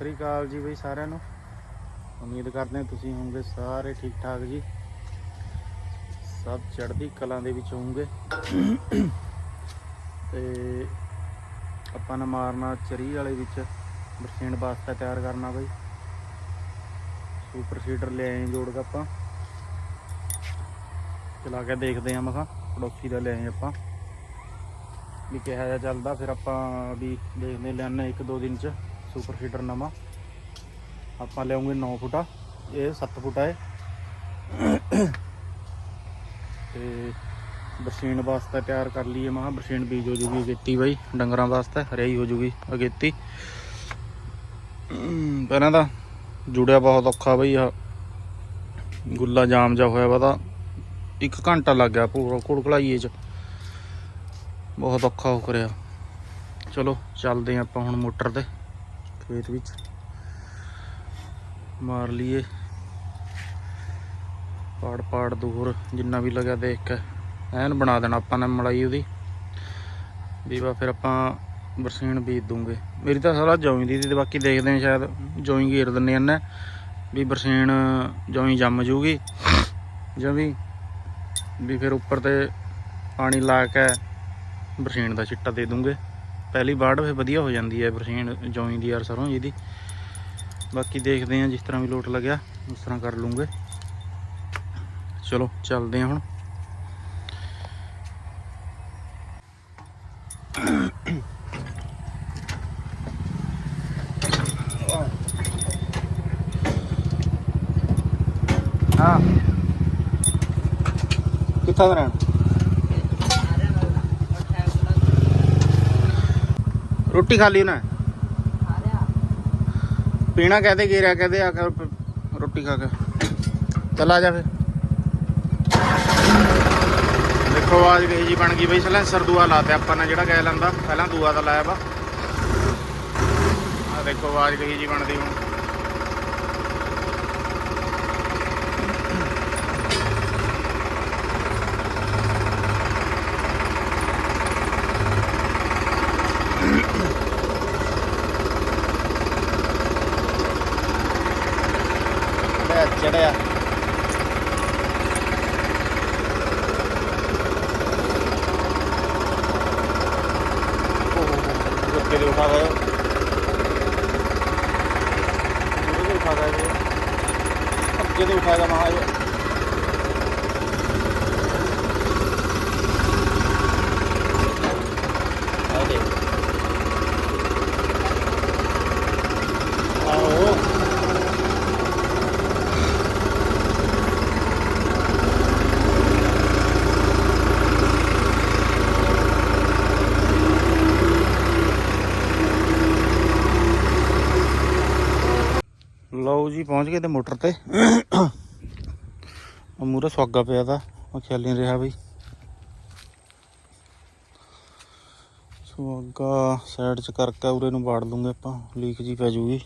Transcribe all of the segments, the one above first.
ਸ੍ਰੀ ਅਕਾਲ ਜੀ ਬਈ ਸਾਰਿਆਂ ਨੂੰ। ਉਮੀਦ ਕਰਦੇ ਹਾਂ ਤੁਸੀਂ ਹੋਵੋਗੇ ਸਾਰੇ ਠੀਕ ਠਾਕ ਜੀ। ਸਭ ਚੜ੍ਹਦੀ ਕਲਾ ਦੇ ਵਿੱਚ ਹੋਵੋਗੇ। ਤੇ ਆਪਾਂ ਨੇ ਮਾਰਨਾ ਚਰੀ ਵਾਲੇ ਵਿੱਚ। ਬਰਸੀਨ ਵਾਸਤਾ ਤਿਆਰ ਕਰਨਾ ਬਈ। ਸੁਪਰ ਸੀਡਰ ਲੈ ਆਏ ਜੋੜ ਕੇ ਆਪਾਂ। ਚਲਾ ਕੇ ਦੇਖਦੇ ਆਂ ਮਖਾ, ਪੜੋਸੀ ਦਾ ਲੈ ਆਏ ਆਪਾਂ। ਵੀ ਕਿਹਾ ਜਿਹਾ ਚੱਲਦਾ, ਫਿਰ ਆਪਾਂ ਵੀ ਦੇਖਦੇ ਲੈਣੇ ਇੱਕ ਦੋ ਦਿਨ ਚ। ਸੁਪਰ ਸੀਡਰ ਨਵਾਂ। ਆਪਾਂ ਲਿਆਉਂਗੇ 9 ਫੁੱਟਾ, ਇਹ 7 ਫੁੱਟਾ ਹੈ ਤੇ ਬਰਸੀਨ ਵਾਸਤੇ ਤਿਆਰ ਕਰ ਲਈਏ ਮਹਾ ਬਰਸੀਨ ਬੀਜ ਹੋ ਜੂਗੀ ਅਗੇਤੀ ਬਾਈ, ਡੰਗਰਾਂ ਵਾਸਤੇ, ਹਰਿਆਈ ਹੋ ਜੂਗੀ ਅਗੇਤੀ। ਪਹਿਲਾਂ ਤਾਂ ਜੁੜਿਆ ਬਹੁਤ ਔਖਾ ਬਈ ਆ ਗੁੱਲਾ ਜਾਮ ਜਾ ਹੋਇਆ ਵਾ ਤਾਂ ਇੱਕ ਘੰਟਾ ਲੱਗ ਗਿਆ ਪੂਰਾ ਕੁੜਕਲਾਈਏ ਚ। ਬਹੁਤ ਔਖਾ ਹੋ ਕਰਿਆ ਚਲੋ, ਚੱਲਦੇ ਹਾਂ ਆਪਾਂ ਹੁਣ ਮੋਟਰ ਤੇ। ਖੇਤ ਵਿੱਚ। ਮਾਰ ਲਈਏ। ਪਾੜ ਪਾੜ ਦੂਰ ਜਿੰਨਾ ਵੀ ਲੱਗਿਆ ਦੇਖ ਕੇ। ਐਨ ਬਣਾ ਦੇਣਾ ਆਪਾਂ ਨੇ ਮਲਾਈ ਉਹਦੀ। ਦੀਵਾ ਫਿਰ ਆਪਾਂ ਬਰਸੀਨ ਬੀਜ ਦੂੰਗੇ। ਮੇਰੀ ਤਾਂ ਸਾਰਾ ਜੌਈ ਦੀ ਤੇ ਬਾਕੀ ਦੇਖਦੇ ਹਾਂ ਸ਼ਾਇਦ ਜੌਈ ਘੇਰ ਦਿੰਨੇ ਆ ਵੀ ਬਰਸੀਨ ਜੌਈ ਜੰਮ ਜੂਗੀ। ਜਾਂ ਵੀ ਵੀ ਫਿਰ ਉੱਪਰ ਤੇ ਪਾਣੀ ਲਾ ਕੇ ਬਰਸੀਨ ਦਾ ਛਿੱਟਾ ਦੇ ਦੂੰਗੇ। ਪਹਿਲੀ ਵਾਢ ਫਿਰ ਵਧੀਆ ਹੋ ਜਾਂਦੀ ਹੈ ਬਰਸੀਨ ਜੌਈ ਦੀ ਯਾਰ ਸਰੋਂ ਜਿਹਦੀ ਬਾਕੀ ਦੇਖਦੇ ਹਾਂ ਜਿਸ ਤਰ੍ਹਾਂ ਵੀ ਲੋਟ ਲੱਗਿਆ, ਉਸ ਤਰ੍ਹਾਂ ਕਰ ਲੂੰਗੇ। ਚਲੋ, ਚੱਲਦੇ ਹਾਂ ਹੁਣ। ਹਾਂ। ਕਿੱਥਾ ਦਾ ਰਹਿਣ? ਰੋਟੀ ਖਾ ਲਈ ਨਾ ਪੀਣਾ ਕਹਦੇ ਗੇਰਿਆ ਕਹਦੇ ਆ ਕਰ ਪ- ਰੋਟੀ ਖਾ ਕੇ। ਚੱਲ ਆ ਜਾ ਫਿਰ। ਦੇਖੋ ਆਵਾਜ਼ ਗਈ ਜੀ ਬਣ ਗਈ ਬਈ। ਸਲੈਂਸਰ ਦੂਆ ਲਾਤੇ ਆਪਾਂ ਨੇ ਜਿਹੜਾ ਗੈਲ ਆਂਦਾ ਪਹਿਲਾਂ ਦੂਆ ਦਾ ਲਾਇਆ ਵਾ। ਆ ਦੇਖੋ ਆਵਾਜ਼ ਗਈ ਜੀ ਬਣਦੀ ਹੁਣ। ਰੁੱਕੇ ਉਠਾ ਗਏ ਜੀ। ਅੱਗੇ ਉਠਾਇਆ ਮਹਾ ਜੀ ਆਹ ਦੇ ਆਓ ਲਓ ਜੀ, ਪਹੁੰਚ ਗਏ ਤੇ ਮੋਟਰ ਤੇ। ਉਹ ਮੂਰੇ ਸਵਾਗਾ ਪਿਆ ਤਾਂ ਉਹ ਚੱਲ ਨਹੀਂ ਰਿਹਾ ਬਈ। ਸਵਾਗਾ ਸਾਈਡ ਚ ਕਰਕੇ ਉਰੇ ਨੂੰ ਵਾੜ ਲੂੰਗੇ ਆਪਾਂ, ਲੀਕ ਜੀ ਪੈ ਜੂਗੀ।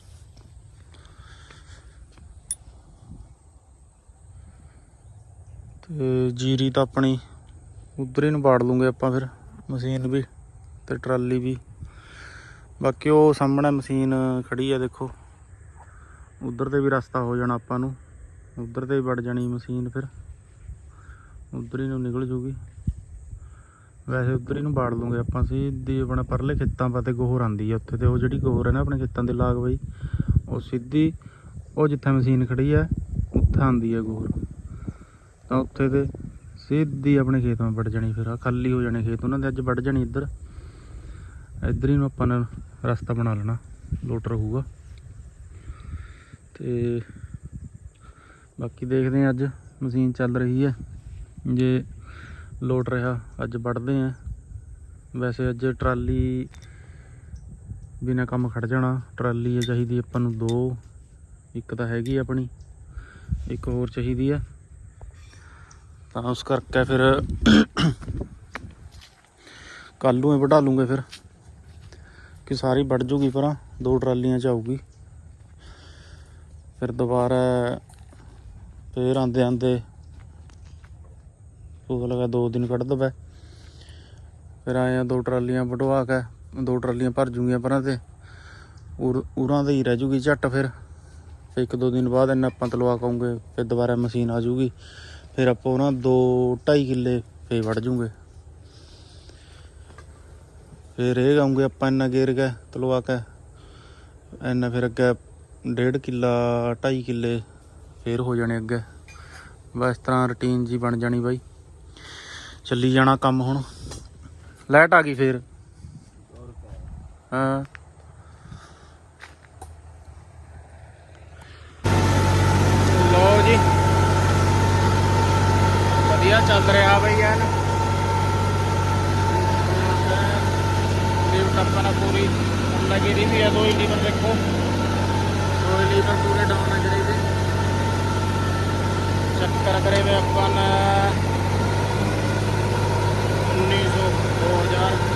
ਤੇ ਜੀਰੀ ਤਾਂ ਆਪਣੀ ਉਧਰ ਹੀ ਨੂੰ ਬਾੜ ਲੂੰਗੇ ਆਪਾਂ ਫਿਰ, ਮਸ਼ੀਨ ਵੀ ਤੇ ਟਰਾਲੀ ਵੀ। ਬਾਕੀ ਉਹ ਸਾਹਮਣੇ ਮਸ਼ੀਨ ਖੜੀ ਆ ਦੇਖੋ। ਉਧਰ ਤੇ ਵੀ ਰਸਤਾ ਹੋ ਜਾਣਾ ਆਪਾਂ ਨੂੰ। ਉਧਰ ਤੇ ਵੀ ਵੜ ਜਾਣੀ ਮਸ਼ੀਨ ਫਿਰ। ਉਧਰ ਹੀ ਨੂੰ ਨਿਕਲ ਜੂਗੀ। ਵੈਸੇ ਉਧਰ ਹੀ ਨੂੰ ਬਾੜ ਲੂੰਗੇ ਆਪਾਂ ਸਿੱਧੀ ਆਪਣੇ ਪਰਲੇ ਖੇਤਾਂ ਪਾਤੇ ਗੋਹਰ ਆਂਦੀ ਆ, ਉੱਥੇ ਤੇ ਉਹ ਜਿਹੜੀ ਗੋਹਰ ਹੈ ਨਾ ਆਪਣੇ ਖੇਤਾਂ ਦੇ ਲਾਗ ਬਈ, ਉਹ ਸਿੱਧੀ ਉਹ ਜਿੱਥੇ ਮਸ਼ੀਨ ਖੜੀ ਆ, ਉੱਥੇ ਆਂਦੀ ਆ ਗੋਹਰ। ਤਾਂ ਉੱਥੇ ਤੇ ਸਿੱਧੀ ਆਪਣੇ ਖੇਤ ਵਿੱਚ ਵੜ ਜਾਣੀ ਫਿਰ ਆ ਖਾਲੀ ਹੋ ਜਾਣੇ ਖੇਤ, ਉਹਨਾਂ ਦੇ ਅੱਜ ਵੜ ਜਾਣੀ ਇੱਧਰ। ਇੱਧਰ ਹੀ ਨੂੰ ਆਪਾਂ ਨੇ ਰਸਤਾ ਬਣਾ ਲੈਣਾ ਲੋਟ ਰਹੂਗਾ ਤੇ ਬਾਕੀ ਦੇਖਦੇ ਹਾਂ ਅੱਜ ਮਸ਼ੀਨ ਚੱਲ ਰਹੀ ਹੈ। ਜੇ ਲੋਟ ਰਿਹਾ, ਅੱਜ ਵੜਦੇ ਆ ਵੈਸੇ ਅੱਜ ਟਰਾਲੀ ਬਿਨਾ ਕੰਮ ਖੜ ਜਾਣਾ, ਟਰਾਲੀ ਹੈ ਚਾਹੀਦੀ ਆਪਾਂ ਨੂੰ ਦੋ। ਇੱਕ ਤਾਂ ਹੈਗੀ ਆਪਣੀ, ਇੱਕ ਹੋਰ ਚਾਹੀਦੀ ਆ। ਤਾਂ ਉਸ ਕਰਕੇ ਫਿਰ ਕੱਲ ਨੂੰ ਹੀ ਵਢਾ ਲੂੰਗੇ ਫਿਰ, ਕਿ ਸਾਰੀ ਵੱਢ ਜੂਗੀ ਪਰਾਂ, ਦੋ ਟਰਾਲੀਆਂ ਚ ਆਊਗੀ। ਫਿਰ ਦੁਬਾਰਾ ਫੇਰ ਆਂਦੇ ਆਂਦੇ ਉਹ ਲਗਾ ਦੋ ਦਿਨ ਕੱਢ ਦਵੇ ਫਿਰ ਆਏ ਆ ਦੋ ਟਰਾਲੀਆਂ ਵਢਵਾ ਕੇ, ਦੋ ਟਰਾਲੀਆਂ ਭਰ ਜੂਗੀਆਂ ਪਰਾਂ ਤੇ। ਉਰਾਂ ਦਾ ਹੀ ਰਹਿ ਜੂਗੀ ਝੱਟ ਫਿਰ। ਫਿਰ ਇੱਕ ਦੋ ਦਿਨ ਬਾਅਦ ਇਹਨਾਂ ਆਪਾਂ ਤਲਵਾ ਕਾਉਂਗੇ ਫਿਰ ਦੁਬਾਰਾ ਮਸ਼ੀਨ ਆ ਜੂਗੀ। ਫਿਰ ਆਪਾਂ ਉਹਨਾਂ 2 2.5 ਕਿੱਲੇ ਫੇ ਵੜ ਜੂਗੇ। ਫਿਰ ਇਹ ਗਾਉਂਗੇ ਆਪਾਂ ਇੰਨਾ ਗੇਰ ਕੇ ਤਲਵਾ ਕੇ। ਇੰਨਾ ਫਿਰ ਅੱਗੇ ਡੇਢ ਕਿੱਲਾ 2.5 ਕਿੱਲੇ ਫੇਰ ਹੋ ਜਾਣੇ ਅੱਗੇ ਬਸ ਇਸ ਤਰ੍ਹਾਂ ਰੁਟੀਨ ਜੀ ਬਣ ਜਾਣੀ ਬਾਈ ਚੱਲੀ ਜਾਣਾ ਕੰਮ ਹੁਣ ਲਾਈਟ ਆ ਗਈ ਫੇਰ ਹਾਂ ਲੋ ਜੀ। ਵਧੀਆ ਚੱਲ ਰਿਹਾ ਬਈ ਐਨ। ਲਿਫਟ ਆਪਾਂ ਨਾਲ ਪੂਰੀ ਲੱਗੀ ਰਹੀ ਵੀ ਆ ਦੋ ਹੀ ਲੀਵਰ ਦੇਖੋ। ਦੋ ਹੀ ਲੀਵਰ ਪੂਰੇ ਡਾਊਨ ਆ ਜਿਹੜੇ ਇਹਦੇ ਚੱਕਰ ਕਰੇ ਵੇ ਆਪਾਂ ਨੇ 1900 2000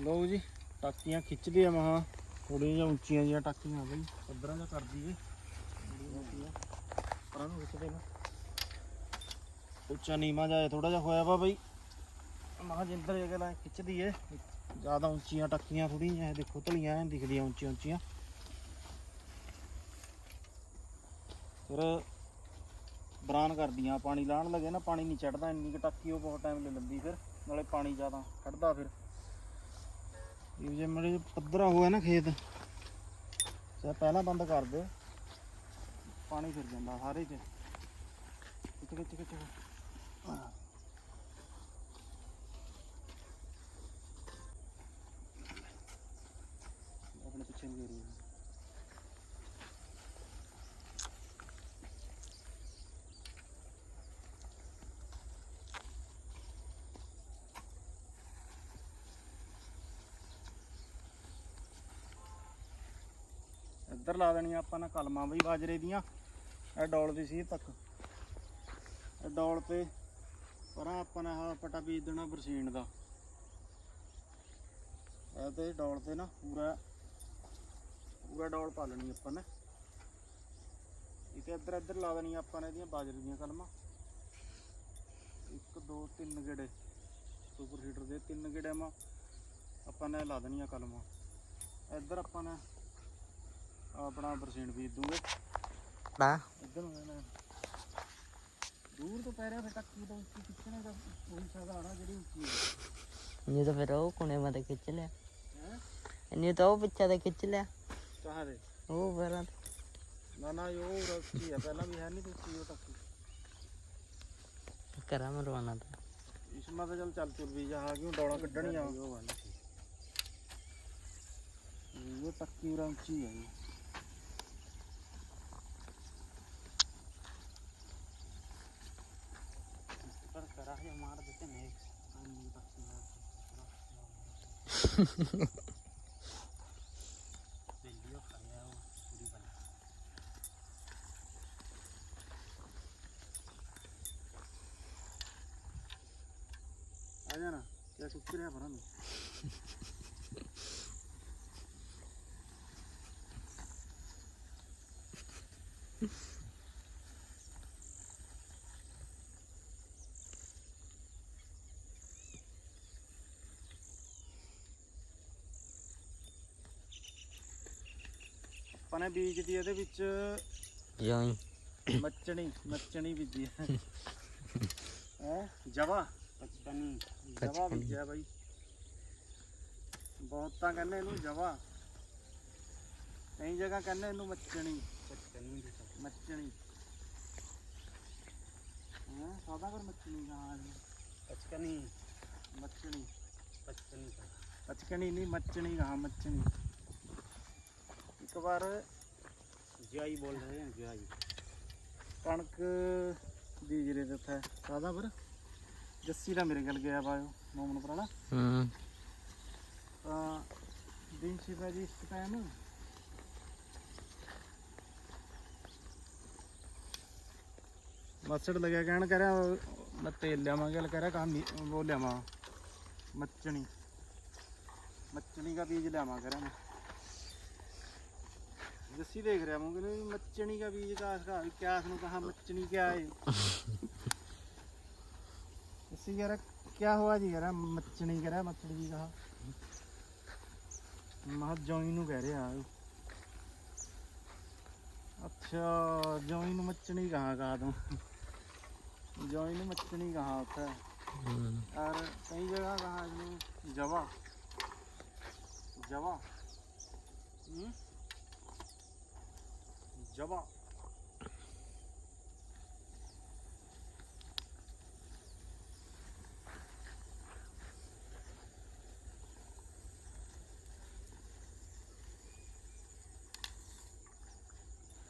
ਲਓ ਜੀ ਟਾਕੀਆਂ ਖਿੱਚਦੇ ਆ ਮਹਾ। ਥੋੜੀਆਂ ਜਿਹੀਆਂ ਉੱਚੀਆਂ ਜਿਹੀਆਂ ਟਾਕੀਆਂ ਬਈ, ਪੱਧਰਾਂ ਜਿਹਾ ਕਰਦੀ ਏ। ਪਰਾਂ ਨੂੰ ਖਿੱਚਦੇ ਨਾ। ਉੱਚਾ ਨੀਵਾਂ ਜਾਏ ਥੋੜਾ ਜਿਹਾ ਹੋਇਆ ਵਾ ਬਈ। ਮਹਾ ਜਿੰਦਰ ਇਹ ਗੱਲਾਂ ਖਿੱਚਦੀ ਏ। ਜ਼ਿਆਦਾ ਉੱਚੀਆਂ ਟਾਕੀਆਂ ਥੋੜੀਆਂ ਜਿਹੀਆਂ ਦੇਖੋ ਧਲੀਆਂ ਐਂ ਦਿਖਦੀਆਂ ਉੱਚੀਆਂ ਉੱਚੀਆਂ। ਫਿਰ ਬਰਾਨ ਕਰਦੀਆਂ, ਪਾਣੀ ਲਾਣ ਲੱਗੇ ਨਾ, ਪਾਣੀ ਨਹੀਂ ਚੜਦਾ ਇੰਨੀ ਕੁ ਟਾਕੀ ਉਹ ਬਹੁਤ ਟਾਈਮ ਲੈ ਲੈਂਦੀ ਫਿਰ। ਨਾਲੇ ਪਾਣੀ ਜ਼ਿਆਦਾ ਖੜਦਾ ਫਿਰ। ਇਹ ਜੇ ਮੜੇ ਪੱਧਰਾ ਹੋਇਆ ਨਾ ਖੇਤ, ਤੇ ਪਹਿਲਾਂ ਬੰਦ ਕਰ ਦੇ ਪਾਣੀ ਫਿਰ ਜਾਂਦਾ ਸਾਰੇ ਚ। ਕਿੱਥੇ ਕਿੱਥੇ ਕਿੱਥੇ ਆਪਣੇ ਪਿੱਛੇ ਨੂੰ ਗੇਰੀ ਇੱਧਰ ਲਾ ਦੇਣੀਆਂ ਆਪਾਂ ਨੇ ਕਲਮਾਂ ਬਈ ਬਾਜਰੇ ਦੀਆਂ। ਇਹ ਡੋਲ ਦੀ ਸੀ ਤੱਕ। ਇਹ ਡੋਲ ਤੇ ਪਰਾਂ ਆਪਾਂ ਨੇ ਆਹ ਪਟਾ ਬੀਜ ਦੇਣਾ ਬਰਸੀਨ ਦਾ। ਇਹ ਤੇ ਡੋਲ ਤੇ ਨਾ ਪੂਰਾ ਪੂਰਾ ਡੋਲ ਪਾ ਲੈਣੀ ਆਪਾਂ ਨੇ। ਇਹ ਤੇ ਇੱਧਰ ਇੱਧਰ ਲਾ ਦੇਣੀ ਆਪਾਂ ਨੇ ਇਹਦੀਆਂ ਬਾਜਰੇ ਦੀਆਂ ਕਲਮਾਂ। ਇੱਕ, ਦੋ, ਤਿੰਨ ਗੇੜੇ। ਸੁਪਰ ਹੀਟਰ ਦੇ ਤਿੰਨ ਗੇੜੇ ਮਾ ਆਪਾਂ ਨੇ ਲਾ ਦੇਣੀਆਂ ਕਲਮਾਂ। ਇੱਧਰ ਆਪਾਂ ਨੇ ਆਪਣਾ ਬਰਸੀਨ ਬੀਜ ਦੂੰਗੇ। ਨਾ। ਇੱਧਰ ਨੂੰ ਇਹਨੇ ਦੂਰ ਤੋਂ ਪੈ ਰਿਹਾ ਫਿਰ ਟੱਕੀ ਤੋਂ ਉੱਚੀ ਕਿੱਥੇ ਦਾ ਉਹੀ ਸਾਧਾਰਾ ਜਿਹੜੀ ਉੱਚੀ ਹੈ। ਨਹੀਂ ਤਾਂ ਫਿਰ ਉਹ ਕੋਨੇ ਮਾ ਤੇ ਖਿੱਚ ਲਿਆ। ਨਹੀਂ ਤਾਂ ਉਹ ਪਿੱਛੇ ਤੇ ਖਿੱਚ ਲਿਆ। ਕਹਾਂ ਦੇ ਉਹ ਪਹਿਲਾਂ ਨਾ ਨਾ ਇਹ ਉਹ ਉੱਚੀ ਹੈ ਪਹਿਲਾਂ ਵੀ ਹੈ ਨਹੀਂ ਤੇ ਉੱਚੀ ਉਹ ਟੱਕੀ। ਕਰਾਂ ਮਰਵਾਣਾ ਤਾਂ। ਇਸਮਾ ਤਾਂ ਚੱਲ ਚੱਲ ਤੁਰ ਵੀ ਜਾ ਆ ਕਿਉਂ ਡੌਲਾ ਕੱਢਣੀਆਂ? ਉਹ ਵਾਲਾ ਇਹ ਟੱਕੀ ਉਰਾਂ ਉੱਚੀ ਹੈ ハハハハ。ਨੇ ਬੀਜ ਦੀ ਇਹਦੇ ਵਿੱਚ ਜੋਈ ਮੱਚਣੀ ਮੱਚਣੀ ਬੀਜੀ ਹੈ ਹੈ? ਜਵਾ। ਪਚਕਨੀ ਜਵਾ। ਬੀਜਿਆ ਬਾਈ। ਬਹੁਤ ਤਾਂ ਕਹਿੰਦੇ ਇਹਨੂੰ ਜਵਾ। ਕਈ ਜਗ੍ਹਾ ਕਹਿੰਦੇ ਇਹਨੂੰ ਮੱਚਣੀ। ਮੱਚਣੀ। ਹਾਂ? ਸਾਦਾ ਕਰ ਮੱਚਣੀ ਕਹਾਂ ਪਚਕਨੀ ਮੱਚਣੀ। ਪਚਕਨੀ ਪਚਕਨੀ ਨਹੀਂ ਮੱਚਣੀ ਕਹਾਂ ਮੱਚਣੀ। ਇੱਕ ਵਾਰ ਜਾਈ ਬੋਲ ਰਹੇ ਹਾਂ ਜਾਈ ਕਣਕ ਦੀ ਜਿਹੜੇ ਦਿੱਤਾ ਸਾਦਾ ਪਰ ਜੱਸੀ ਦਾ ਮੇਰੇ ਗੱਲ ਗਿਆ ਵਾ ਮੋਮਨ ਪੁਰਾਣਾ। ਹੂੰ। ਤਾਂ ਦਿਨ ਸੀ ਭਾਜੀ ਇਸ ਟਾਈਮ ਕਹਿਣ ਕਰਿਆ ਮੈਂ ਤੇਲ ਲਿਆਵਾਂ ਗੱਲ ਕਰਿਆ ਕੰਮ ਉਹ ਲਿਆਵਾਂ। ਮੱਛਣੀ ਮੱਛਣੀ ਦਾ ਬੀਜ ਲਿਆਵਾਂ ਕਰਿਆ ਮੈਂ। जस्सी देख रहा हूँ कि मच्छनी का बीज का का क्या उसने कहा मच्छनी क्या है जस्सी कह रहा क्या हुआ जी कह रहा मच्छनी कह रहा मच्छनी जी कहा महा जोई नु कह रहे हैं अच्छा जोई नु मच्छनी कहाँ कहा तुम जोई नु मच्छनी कहाँ होता है ਹੂੰ और कई जगह कहा इसमें जवा जवा हम्म? जवा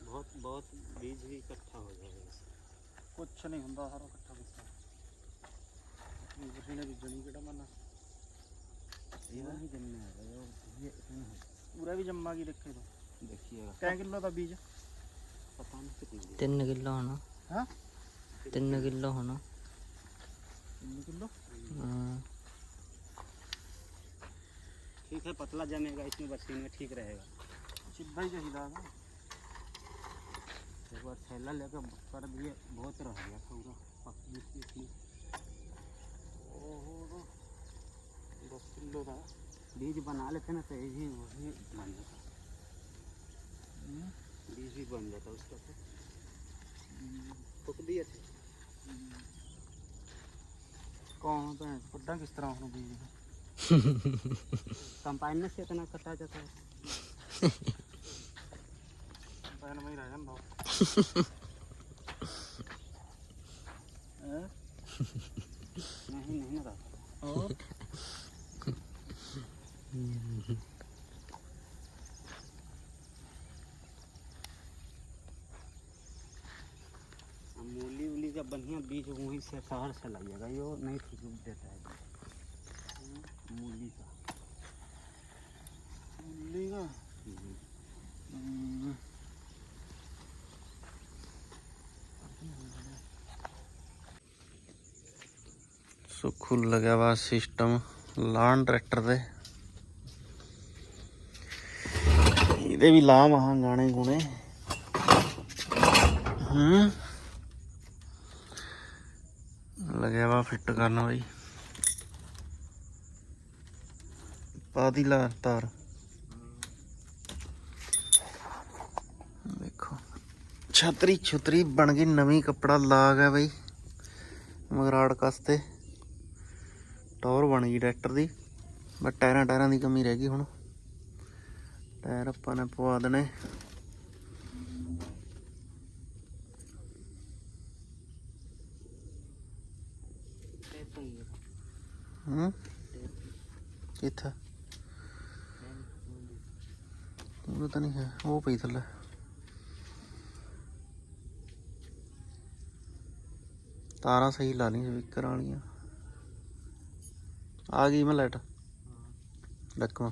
बहुत बहुत बीज भी इकट्ठा हो जाएगा इससे। ਕੁਛ ਨਹੀਂ ਹੁੰਦਾ ਸਾਰਾ ਇਕੱਠਾ ਗੁੱਸਾ ਇਹ ਕਿਸੇ ਨੇ ਬੀਜਣੀ ਕਿਹੜਾ ਮੰਨਾ ये नहीं जमने आएगा ये ये नहीं है ਪੂਰਾ ਵੀ ਜੰਮਾ ਕੀ ਦੇਖੇ ਤੂੰ देखिएगा ਕੈ ਕਿਲੋ ਦਾ ਬੀਜ हाँ? तीन किलो होना। तीन किलो होना। ठीक है पतला जमेगा इसमें बच्ची में ठीक रहेगा। एक बार थैला लेकर कर दिए बहुत रह गया पूरा। दस किलो का बीज बना लेते ना तो यही वही बन जाता। हम्म। बीज भी बन जाता उसका तो फुकदी है कौन भैन पढ़ा किस तरह उसको बीज कंपाइन से इतना कटा जाता है भैन में रह जाता नहीं नहीं ना और से शहर से लाइएगा ये नहीं ठीक देता है बीज। मूली का ਮੁੱਲੀ ਦਾ हम्म। ਹੂੰ। ਸੁੱਖੂ ਲੱਗਿਆ ਵਾ ਸਿਸਟਮ ਲਾਣ ਟਰੈਕਟਰ ਤੇ ਇਹਦੇ ਵੀ ਲਾ ਮਹਾਂ ਗਾਣੇ ਗੁਣੇ ਹੂੰ ਲੱਗਿਆ ਵਾ ਫਿੱਟ ਕਰਨ ਬਈ। ਪਾਦੀ ਲਾ ਤਾਰ। ਦੇਖੋ, ਛਤਰੀ ਛੁਤਰੀ ਬਣ ਗਈ, ਨਵੀਂ ਕੱਪੜਾ ਲਾ ਗਿਆ ਬਈ। ਮਗਰਾੜ ਕਸਤੇ। ਟੌਰ ਬਣ ਗਈ ਟਰੈਕਟਰ ਦੀ, ਬਸ ਟਾਇਰਾਂ ਟਾਇਰਾਂ ਦੀ ਕਮੀ ਰਹਿ ਗਈ ਹੁਣ। ਟਾਇਰ ਆਪਾਂ ਨੇ ਪਵਾ ਦੇਣੇ। ਹੂੰ? ਕਿੱਥੇ? ਉਹ ਤਾਂ ਨਹੀਂ ਹੈ। ਉਹ ਪਈ ਥੱਲੇ। ਤਾਰਾਂ ਸਹੀ ਲਾ ਲਈ ਸਪੀਕਰ ਵਾਲੀਆਂ। ਆ ਗਈ ਮੈਂ ਲਾਈਟ। ਡੱਕਵਾਂ